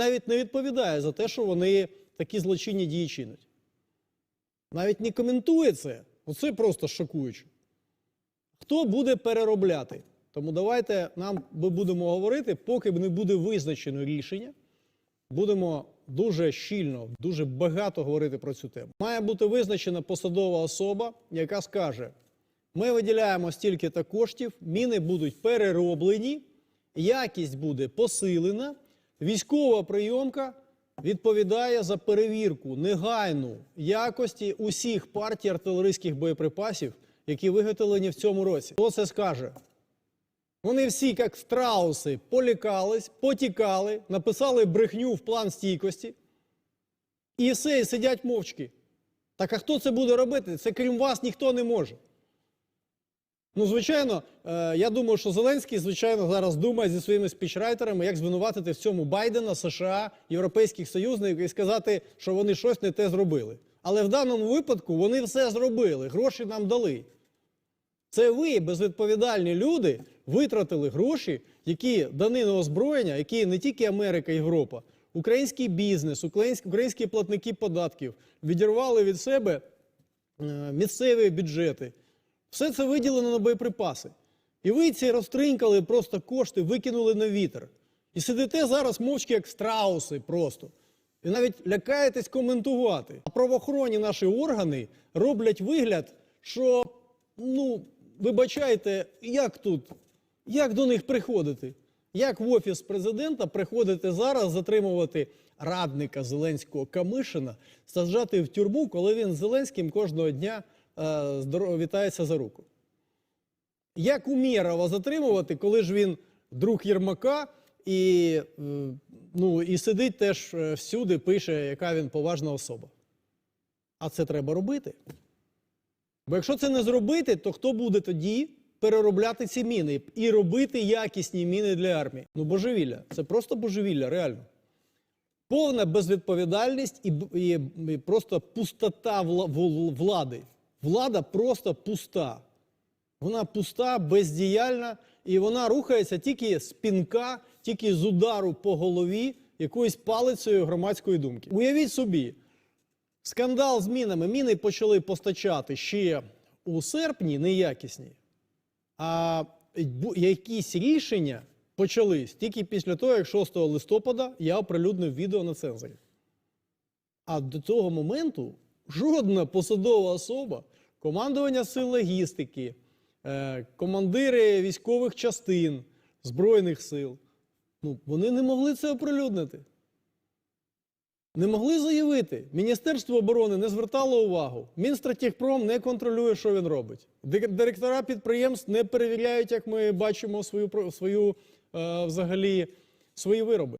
навіть не відповідає за те, що вони такі злочинні дії чинять. Навіть не коментує це. Оце просто шокуюче. Хто буде переробляти? Тому давайте нам ми будемо говорити, поки не буде визначено рішення. Будемо дуже щільно, дуже багато говорити про цю тему. Має бути визначена посадова особа, яка скаже: ми виділяємо стільки-то коштів, міни будуть перероблені, якість буде посилена, військова прийомка відповідає за перевірку негайну якості усіх партій артилерійських боєприпасів, які виготовлені в цьому році. Хто це скаже? Вони всі, як страуси, полікались, потікали, написали брехню в план стійкості. І все, і сидять мовчки. Так а хто це буде робити? Це крім вас ніхто не може. Ну, звичайно, е, я думаю, що Зеленський, звичайно, зараз думає зі своїми спічрайтерами, як звинуватити в цьому Байдена, США, європейських союзників і сказати, що вони щось не те зробили. Але в даному випадку вони все зробили, гроші нам дали. Це ви, безвідповідальні люди, витратили гроші, які дані на озброєння, які не тільки Америка, Європа, український бізнес, українські, українські платники податків відірвали від себе е, місцеві бюджети. Все це виділено на боєприпаси. І ви ці розтринькали просто кошти, викинули на вітер. І сидите зараз мовчки, як страуси просто. І навіть лякаєтесь коментувати. А правоохоронні наші органи роблять вигляд, що, ну, вибачайте, як тут, як до них приходити? Як в офіс президента приходити зараз, затримувати радника Зеленського Камишина, саджати в тюрму, коли він з Зеленським кожного дня вітається за руку? Як Умєрова затримувати, коли ж він друг Єрмака і, е, ну, і сидить теж е, всюди, пише, яка він поважна особа? А це треба робити. Бо якщо це не зробити, то хто буде тоді переробляти ці міни і робити якісні міни для армії? Ну, божевілля. Це просто божевілля, реально. Повна безвідповідальність і, і, і просто пустота влади. Влада просто пуста. Вона пуста, бездіяльна, і вона рухається тільки з пінка, тільки з удару по голові якоюсь палицею громадської думки. Уявіть собі, скандал з мінами. Міни почали постачати ще у серпні неякісні, а якісь рішення почались тільки після того, як 6 листопада я оприлюднив відео на цензорі. А до цього моменту жодна посадова особа, командування сил логістики, е, командири військових частин Збройних сил, ну, вони не могли це оприлюднити. Не могли заявити. Міністерство оборони не звертало увагу. Мінстратегпром не контролює, що він робить. Директора підприємств не перевіряють, як ми бачимо свою, свою е, взагалі свої вироби.